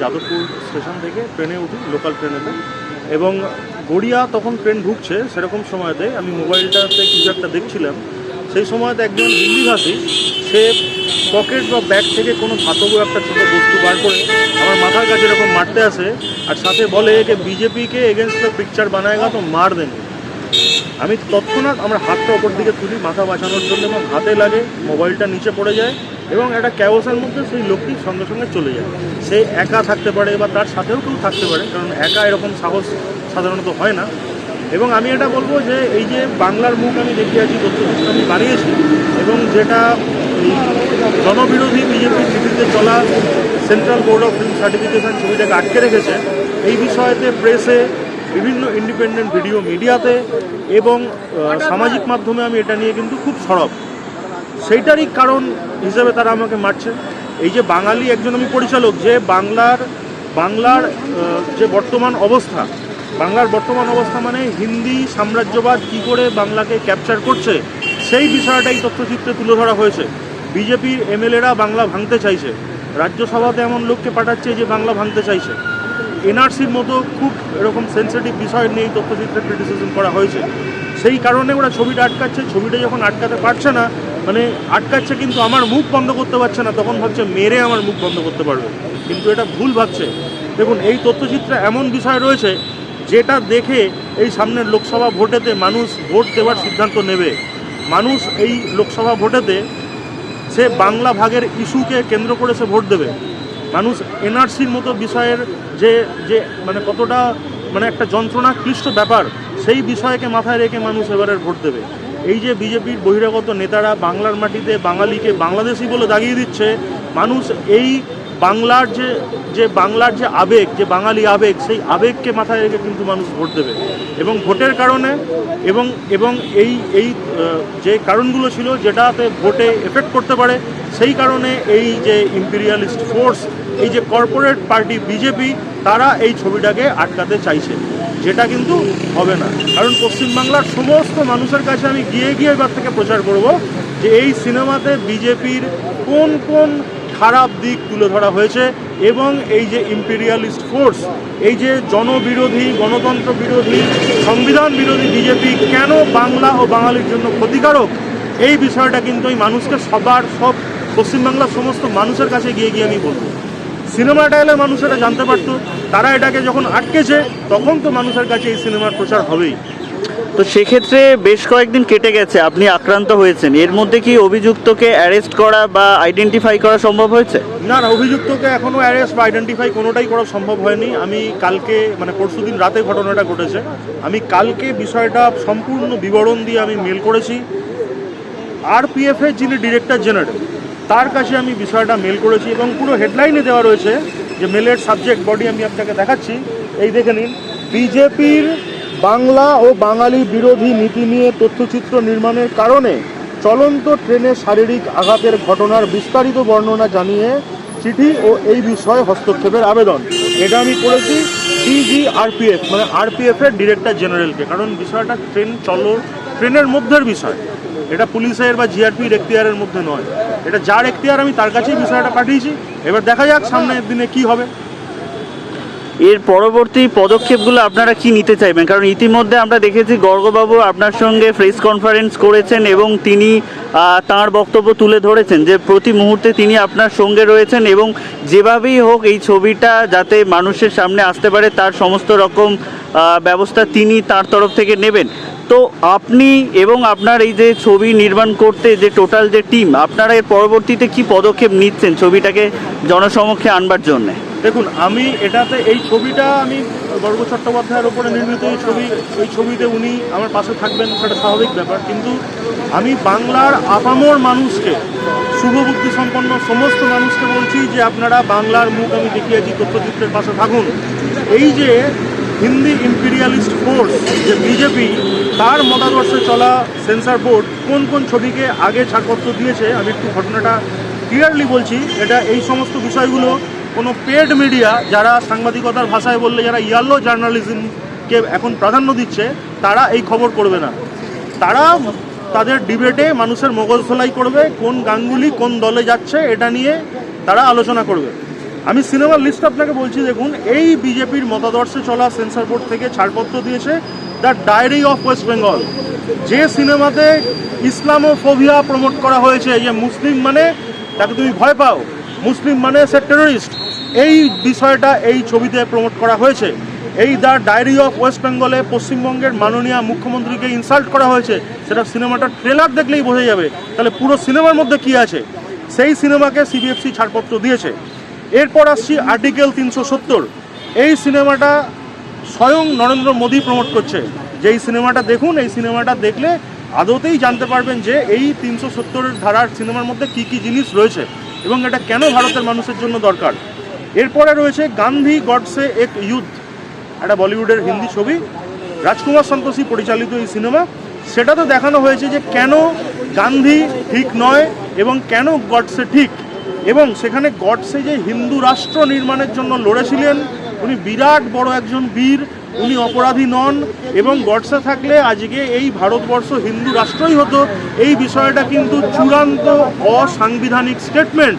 Jadavpur station থেকে ট্রেনে উঠি লোকাল ট্রেনেতে। এবং গড়িয়া তখন ট্রেন ঢুকছে সেরকম সময়তে। আমি মোবাইলটাতে কিছু একটা দেখছিলাম। সেই সময়তে একজন হিন্দিভাষী সে পকেট বা ব্যাগ থেকে কোনো ধাতব একটা ছোট বস্তু বার করে আমার মাথার কাছে এরকম মারতে আসে আর সাথে বলে যে বিজেপিকে এগেনস্ট পিকচার বানায়গা তো মার দেন। আমি তৎক্ষণাৎ আমার হাতটা ওপর দিকে তুলি, মাথা বাঁচানোর জন্য এবং হাতে লাগে, মোবাইলটা নিচে পড়ে যায়। এবং একটা ক্যাওসের মধ্যে সেই লোকটি সঙ্গে সঙ্গে চলে যায়। সে একা থাকতে পারে বা তার সাথেও কেউ থাকতে পারে, কারণ একা এরকম সাহস সাধারণত হয় না। এবং আমি এটা বলব যে এই যে বাংলার মুখ আমি দেখিয়েছি তথ্যচিত্র আমি বানিয়েছি, এবং যেটা জনবিরোধী বিজেপির নীতিতে চলা central board of film certification ছবিটাকে আটকে রেখেছে, এই বিষয়তে প্রেসে বিভিন্ন ইন্ডিপেন্ডেন্ট ভিডিও মিডিয়াতে এবং সামাজিক মাধ্যমে আমি এটা নিয়ে কিন্তু খুব সরব। সেইটারই কারণ হিসেবে তারা আমাকে মারছে। এই যে বাঙালি একজন আমি পরিচালক, যে বাংলার বাংলার যে বর্তমান অবস্থা, বাংলার বর্তমান অবস্থা মানে হিন্দি সাম্রাজ্যবাদ কী করে বাংলাকে ক্যাপচার করছে, সেই বিষয়টাই তথ্যচিত্রে তুলে ধরা হয়েছে। বিজেপির এমএলএরা বাংলা ভাঙতে চাইছে। রাজ্যসভাতে এমন লোককে পাঠাচ্ছে যে বাংলা ভাঙতে চাইছে। এনআরসির মতো খুব এরকম সেন্সিটিভ বিষয় নিয়ে তথ্যচিত্রে ক্রিটিসিজম করা হয়েছে। সেই কারণে ওরা ছবিটা আটকাচ্ছে, ছবিটা যখন আটকাতে পারছে না মানে আটকাচ্ছে কিন্তু আমার মুখ বন্ধ করতে পারছে না, তখন ভাবছে মেরে আমার মুখ বন্ধ করতে পারবে। কিন্তু এটা ভুল ভাবছে। দেখুন, এই তথ্যচিত্রে এমন বিষয় রয়েছে, যেটা দেখে এই সামনের লোকসভা ভোটেতে মানুষ ভোট দেওয়ার সিদ্ধান্ত নেবে। মানুষ এই লোকসভা ভোটেতে সে বাংলা ভাগের ইস্যুকে কেন্দ্র করে সে ভোট দেবে। মানুষ এনআরসির মতো বিষয়ের যে যে মানে কতটা মানে একটা যন্ত্রণা ক্লিষ্ট ব্যাপার, সেই বিষয়কে মাথায় রেখে মানুষ এবারের ভোট দেবে। এই যে বিজেপির বহিরাগত নেতারা বাংলার মাটিতে বাঙালিকে বাংলাদেশি বলে দাগিয়ে দিচ্ছে, মানুষ এই বাংলার যে যে বাংলার যে আবেগ, যে বাঙালি আবেগ, সেই আবেগকে মাথায় রেখে কিন্তু মানুষ ভোট দেবে। এবং ভোটের কারণে এবং এবং এই এই যে কারণগুলো ছিল যেটাতে ভোটে এফেক্ট করতে পারে, সেই কারণে এই যে ইম্পিরিয়ালিস্ট ফোর্স এই যে কর্পোরেট পার্টি বিজেপি, তারা এই ছবিটাকে আটকাতে চাইছে। যেটা কিন্তু হবে না। কারণ পশ্চিমবাংলার সমস্ত মানুষের কাছে আমি গিয়ে গিয়ে এবার থেকে প্রচার করব যে এই সিনেমাতে বিজেপির কোন কোন খারাপ দিক তুলে ধরা হয়েছে এবং এই যে ইম্পিরিয়ালিস্ট ফোর্স এই যে জনবিরোধী, গণতন্ত্র বিরোধী, সংবিধান বিরোধী বিজেপি কেন বাংলা ও বাঙালির জন্য ক্ষতিকারক? এই বিষয়টা কিন্তু এই মানুষকে সবার সব পশ্চিমবাংলার সমস্ত মানুষের কাছে গিয়ে গিয়ে আমি বলব। সিনেমাটা এলে মানুষ এটা জানতে পারতো তারা এটাকে যখন আটকেছে তখন তো মানুষের কাছে এই সিনেমার প্রচার হবেই। তো সেক্ষেত্রে বেশ কয়েকদিন কেটে গেছে আপনি আক্রান্ত হয়েছেন। এর মধ্যে কি অভিযুক্তকে অ্যারেস্ট করা বা আইডেন্টিফাই করা সম্ভব হয়েছে? না না অভিযুক্তকে এখনও অ্যারেস্ট বা আইডেন্টিফাই কোনোটাই করা সম্ভব হয়নি। আমি কালকে মানে পরশু দিন রাতে ঘটনাটা ঘটেছে। আমি কালকে বিষয়টা সম্পূর্ণ বিবরণ দিয়ে আমি মেল করেছি। আর আরপিএফের যিনি ডিরেক্টর জেনারেল তার কাছে আমি বিষয়টা মেল করেছি এবং পুরো হেডলাইনে দেওয়া রয়েছে যে মেলের সাবজেক্ট বডি আমি আপনাকে দেখাচ্ছি। এই দেখে নিন। বিজেপির বাংলা ও বাঙালি বিরোধী নীতি নিয়ে তথ্যচিত্র নির্মাণের কারণে চলন্ত ট্রেনে শারীরিক আঘাতের ঘটনার বিস্তারিত বর্ণনা জানিয়ে চিঠি ও এই বিষয়ে হস্তক্ষেপের আবেদন। এটা আমি করেছি ডিজি আরপিএফ মানে আরপিএফ এর ডিরেক্টর জেনারেলকে কারণ বিষয়টা ট্রেন চলো ট্রেনের মধ্যের বিষয়। এটা পুলিশের বা জিআরপির এখতিয়ারের মধ্যে নয়। এটা যার এখতিয়ার আমি তার কাছেই বিষয়টা পাঠিয়েছি। এবার দেখা যাক সামনের দিনে কি হবে। এর পরবর্তী পদক্ষেপগুলো আপনারা কি নিতে চাইবেন? কারণ ইতিমধ্যে আমরা দেখেছি গর্গবাবু আপনার সঙ্গে প্রেস কনফারেন্স করেছেন এবং তিনি তাঁর বক্তব্য তুলে ধরেছেন যে প্রতি মুহূর্তে তিনি আপনার সঙ্গে রয়েছেন এবং যেভাবেই হোক এই ছবিটা যাতে মানুষের সামনে আসতে পারে, তার সমস্ত রকম ব্যবস্থা তিনি তার তরফ থেকে নেবেন। তো আপনি এবং আপনার এই যে ছবি নির্মাণ করতে যে টোটাল যে টিম আপনারা এর পরবর্তীতে কি পদক্ষেপ নিচ্ছেন ছবিটাকে জনসমক্ষে আনবার জন্যে? দেখুন, আমি এটাতে এই ছবিটা আমি গর্ব চট্টোপাধ্যায়ের ওপরে নির্মিত এই ছবি এই ছবিতে উনি আমার পাশে থাকবেন সেটা স্বাভাবিক ব্যাপার। কিন্তু আমি বাংলার আপামর মানুষকে, শুভবুদ্ধি সম্পন্ন সমস্ত মানুষকে বলছি যে আপনারা বাংলার মুখ আমি দেখিয়েছি, তথ্যচিত্রের পাশে থাকুন। এই যে হিন্দি ইম্পিরিয়ালিস্ট ফোর্স যে বিজেপি তার মতাদর্শে চলা সেন্সার বোর্ড কোন কোন ছবিকে আগে ছাড়পত্র দিয়েছে, আমি একটু ঘটনাটা ক্লিয়ারলি বলছি। এটা এই সমস্ত বিষয়গুলো কোনো পেড মিডিয়া যারা সাংবাদিকতার ভাষায় বললে, যারা ইয়ালো জার্নালিজমকে এখন প্রাধান্য দিচ্ছে, তারা এই খবর করবে না। তারা তাদের ডিবেটে মানুষের মগজ ধোলাই করবে, কোন গাঙ্গুলি কোন দলে যাচ্ছে, এটা নিয়ে তারা আলোচনা করবে। আমি সিনেমার লিস্ট আপনাকে বলছি, দেখুন, এই বিজেপির মতাদর্শে চলা সেন্সর বোর্ড থেকে ছাড়পত্র দিয়েছে the diary of West Bengal যে সিনেমাতে ইসলামোফোবিয়া প্রমোট করা হয়েছে যে মুসলিম মানে তাকে তুমি ভয় পাও, মুসলিম মানে সে টেররিস্ট এই বিষয়টা এই ছবিতে প্রমোট করা হয়েছে। এই দ্য ডায়েরি অফ ওয়েস্ট বেঙ্গলে পশ্চিমবঙ্গের মাননীয় মুখ্যমন্ত্রীকে ইনসাল্ট করা হয়েছে, সেটা সিনেমাটার ট্রেলার দেখলেই বোঝা যাবে, তাহলে পুরো সিনেমার মধ্যে কি আছে? সেই সিনেমাকে সিবিএফসি ছাড়পত্র দিয়েছে। এরপর আসছি আর্টিকেল তিনশো সত্তর। এই সিনেমাটা স্বয়ং নরেন্দ্র মোদী প্রমোট করছে। যে এই সিনেমাটা দেখুন, এই সিনেমাটা দেখলে আদতেই জানতে পারবেন যে এই তিনশো সত্তরের ধারার সিনেমার মধ্যে কি কি জিনিস রয়েছে এবং এটা কেন ভারতের মানুষের জন্য দরকার। এরপরে রয়েছে গান্ধী গডসে এক ইউথ একটা বলিউডের হিন্দি ছবি। রাজকুমার সন্তোষী পরিচালিত এই সিনেমা। সেটাতে দেখানো হয়েছে যে কেন গান্ধী ঠিক নয় এবং কেন গডসে ঠিক। এবং সেখানে গডসে যে হিন্দু রাষ্ট্র নির্মাণের জন্য লড়েছিলেন, উনি বিরাট বড় একজন বীর, উনি অপরাধী নন এবং গডসে থাকলে আজকে এই ভারতবর্ষ হিন্দু রাষ্ট্রই হতো। এই বিষয়টা কিন্তু চূড়ান্ত অসাংবিধানিক স্টেটমেন্ট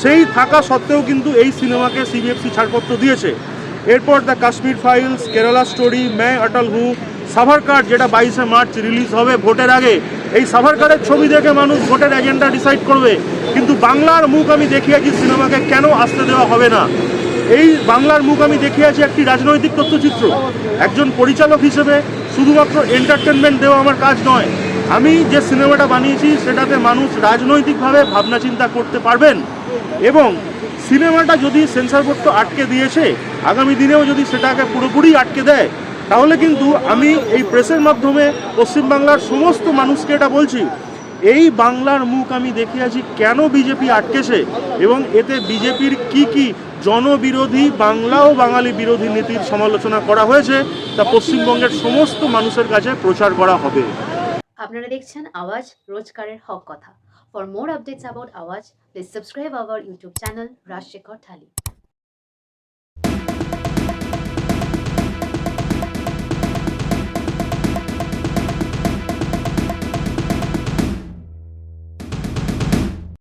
সেই থাকা সত্ত্বেও কিন্তু এই সিনেমাকে সিবিএফসি ছাড়পত্র দিয়েছে। এরপর the Kashmir files, Kerala story Main Atal Hoon, Savarkar, যেটা বাইশে মার্চ রিলিজ হবে ভোটের আগে। এই সাভারকারের ছবি দেখে মানুষ ভোটের এজেন্ডা ডিসাইড করবে। কিন্তু বাংলার মুখ আমি দেখিয়েছি সিনেমাকে কেন আসতে দেওয়া হবে না। এই বাংলার মুখ আমি দেখিয়েছি একটি রাজনৈতিক তথ্যচিত্র। একজন পরিচালক হিসেবে শুধুমাত্র এন্টারটেনমেন্ট দেওয়া আমার কাজ নয়। আমি যে সিনেমাটা বানিয়েছি, সেটাতে মানুষ রাজনৈতিকভাবে ভাবনা চিন্তা করতে পারবেন। এবং সিনেমাটা যদি সেন্সর বোর্ড তো আটকে দিয়েছে, আগামী দিনেও যদি সেটাকে পুরোপুরি আটকে দেয় তাহলে কিন্তু আমি এই প্রেসের মাধ্যমে পশ্চিমবাংলার সমস্ত মানুষকে এটা বলছি, এই বাংলার মুখ আমি দেখিয়েছি কেন বিজেপি আটকেছে এবং এতে বিজেপির কি কি জনবিরোধী বাংলা ও বাঙালি বিরোধী নীতির সমালোচনা করা হয়েছে, তা পশ্চিমবঙ্গের সমস্ত মানুষের কাছে প্রচার করা হবে। আপনারা দেখছেন আওয়াজ রোজকারের হক কথা। For more updates about Awaaz please subscribe our YouTube channel Rajshekhar thali